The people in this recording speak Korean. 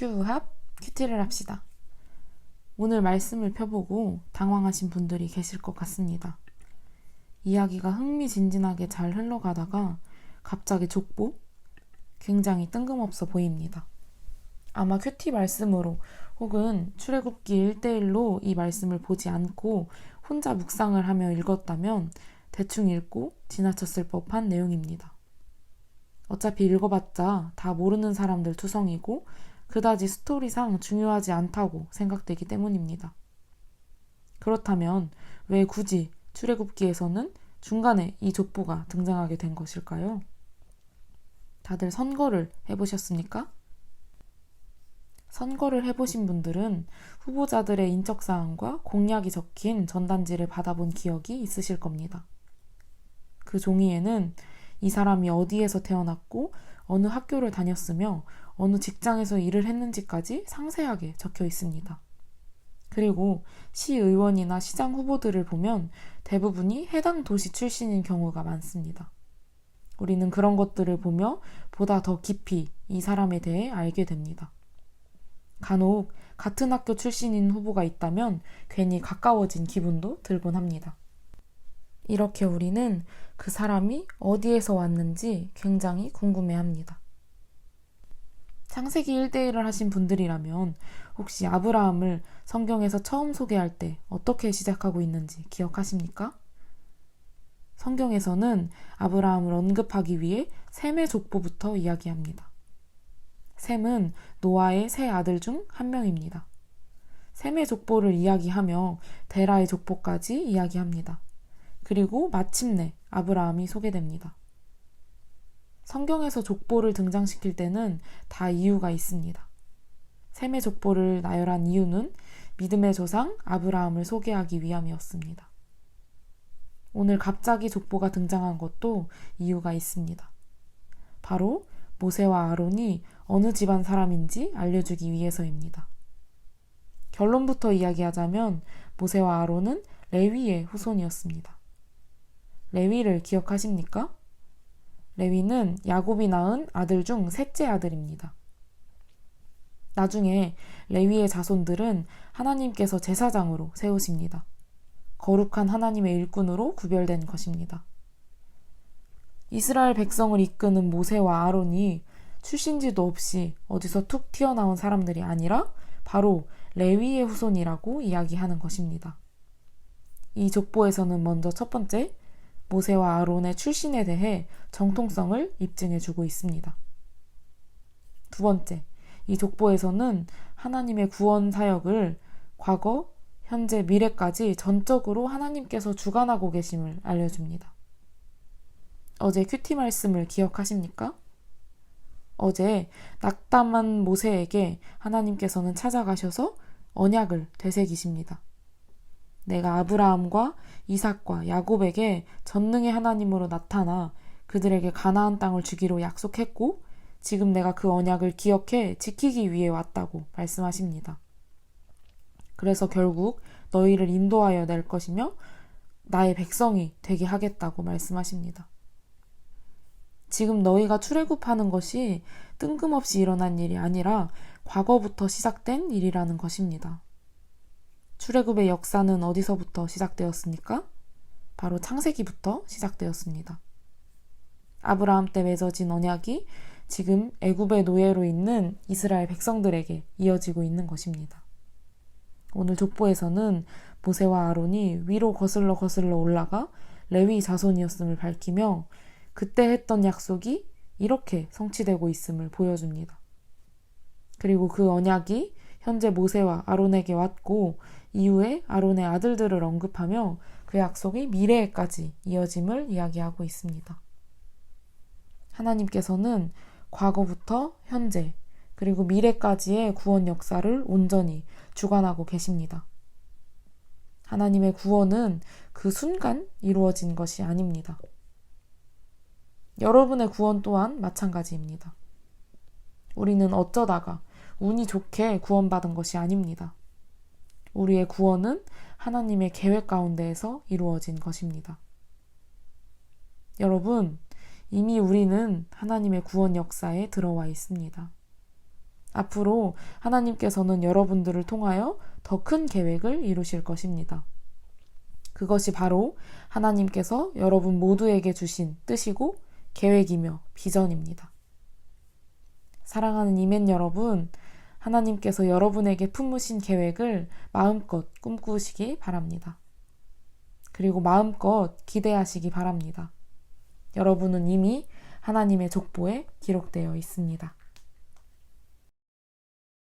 큐합 큐티를 합시다. 오늘 말씀을 펴보고 당황하신 분들이 계실 것 같습니다. 이야기가 흥미진진하게 잘 흘러가다가 갑자기 족보? 굉장히 뜬금없어 보입니다. 아마 큐티 말씀으로 혹은 출애굽기 1대1로 이 말씀을 보지 않고 혼자 묵상을 하며 읽었다면 대충 읽고 지나쳤을 법한 내용입니다. 어차피 읽어봤자 다 모르는 사람들 투성이고 그다지 스토리상 중요하지 않다고 생각되기 때문입니다. 그렇다면 왜 굳이 출애굽기에서는 중간에 이 족보가 등장하게 된 것일까요? 다들 선거를 해보셨습니까? 선거를 해보신 분들은 후보자들의 인적사항과 공약이 적힌 전단지를 받아본 기억이 있으실 겁니다. 그 종이에는 이 사람이 어디에서 태어났고 어느 학교를 다녔으며 어느 직장에서 일을 했는지까지 상세하게 적혀 있습니다. 그리고 시의원이나 시장 후보들을 보면 대부분이 해당 도시 출신인 경우가 많습니다. 우리는 그런 것들을 보며 보다 더 깊이 이 사람에 대해 알게 됩니다. 간혹 같은 학교 출신인 후보가 있다면 괜히 가까워진 기분도 들곤 합니다. 이렇게 우리는 그 사람이 어디에서 왔는지 굉장히 궁금해 합니다. 창세기 1대1을 하신 분들이라면 혹시 아브라함을 성경에서 처음 소개할 때 어떻게 시작하고 있는지 기억하십니까? 성경에서는 아브라함을 언급하기 위해 셈의 족보부터 이야기합니다. 셈은 노아의 세 아들 중 한 명입니다. 셈의 족보를 이야기하며 데라의 족보까지 이야기합니다. 그리고 마침내 아브라함이 소개됩니다. 성경에서 족보를 등장시킬 때는 다 이유가 있습니다. 셈의 족보를 나열한 이유는 믿음의 조상 아브라함을 소개하기 위함이었습니다. 오늘 갑자기 족보가 등장한 것도 이유가 있습니다. 바로 모세와 아론이 어느 집안 사람인지 알려주기 위해서입니다. 결론부터 이야기하자면 모세와 아론은 레위의 후손이었습니다. 레위를 기억하십니까? 레위는 야곱이 낳은 아들 중 셋째 아들입니다. 나중에 레위의 자손들은 하나님께서 제사장으로 세우십니다. 거룩한 하나님의 일꾼으로 구별된 것입니다. 이스라엘 백성을 이끄는 모세와 아론이 출신지도 없이 어디서 툭 튀어나온 사람들이 아니라 바로 레위의 후손이라고 이야기하는 것입니다. 이 족보에서는 먼저 첫 번째 모세와 아론의 출신에 대해 정통성을 입증해 주고 있습니다. 두 번째, 이 족보에서는 하나님의 구원 사역을 과거, 현재, 미래까지 전적으로 하나님께서 주관하고 계심을 알려줍니다. 어제 큐티 말씀을 기억하십니까? 어제 낙담한 모세에게 하나님께서는 찾아가셔서 언약을 되새기십니다. 내가 아브라함과 이삭과 야곱에게 전능의 하나님으로 나타나 그들에게 가나안 땅을 주기로 약속했고 지금 내가 그 언약을 기억해 지키기 위해 왔다고 말씀하십니다. 그래서 결국 너희를 인도하여 낼 것이며 나의 백성이 되게 하겠다고 말씀하십니다. 지금 너희가 출애굽하는 것이 뜬금없이 일어난 일이 아니라 과거부터 시작된 일이라는 것입니다. 출애굽의 역사는 어디서부터 시작되었습니까? 바로 창세기부터 시작되었습니다. 아브라함 때 맺어진 언약이 지금 애굽의 노예로 있는 이스라엘 백성들에게 이어지고 있는 것입니다. 오늘 족보에서는 모세와 아론이 위로 거슬러 거슬러 올라가 레위 자손이었음을 밝히며 그때 했던 약속이 이렇게 성취되고 있음을 보여줍니다. 그리고 그 언약이 현재 모세와 아론에게 왔고 이후에 아론의 아들들을 언급하며 그 약속이 미래에까지 이어짐을 이야기하고 있습니다. 하나님께서는 과거부터 현재 그리고 미래까지의 구원 역사를 온전히 주관하고 계십니다. 하나님의 구원은 그 순간 이루어진 것이 아닙니다. 여러분의 구원 또한 마찬가지입니다. 우리는 어쩌다가 운이 좋게 구원받은 것이 아닙니다. 우리의 구원은 하나님의 계획 가운데에서 이루어진 것입니다. 여러분, 이미 우리는 하나님의 구원 역사에 들어와 있습니다. 앞으로 하나님께서는 여러분들을 통하여 더 큰 계획을 이루실 것입니다. 그것이 바로 하나님께서 여러분 모두에게 주신 뜻이고 계획이며 비전입니다. 사랑하는 이멘 여러분, 하나님께서 여러분에게 품으신 계획을 마음껏 꿈꾸시기 바랍니다. 그리고 마음껏 기대하시기 바랍니다. 여러분은 이미 하나님의 족보에 기록되어 있습니다.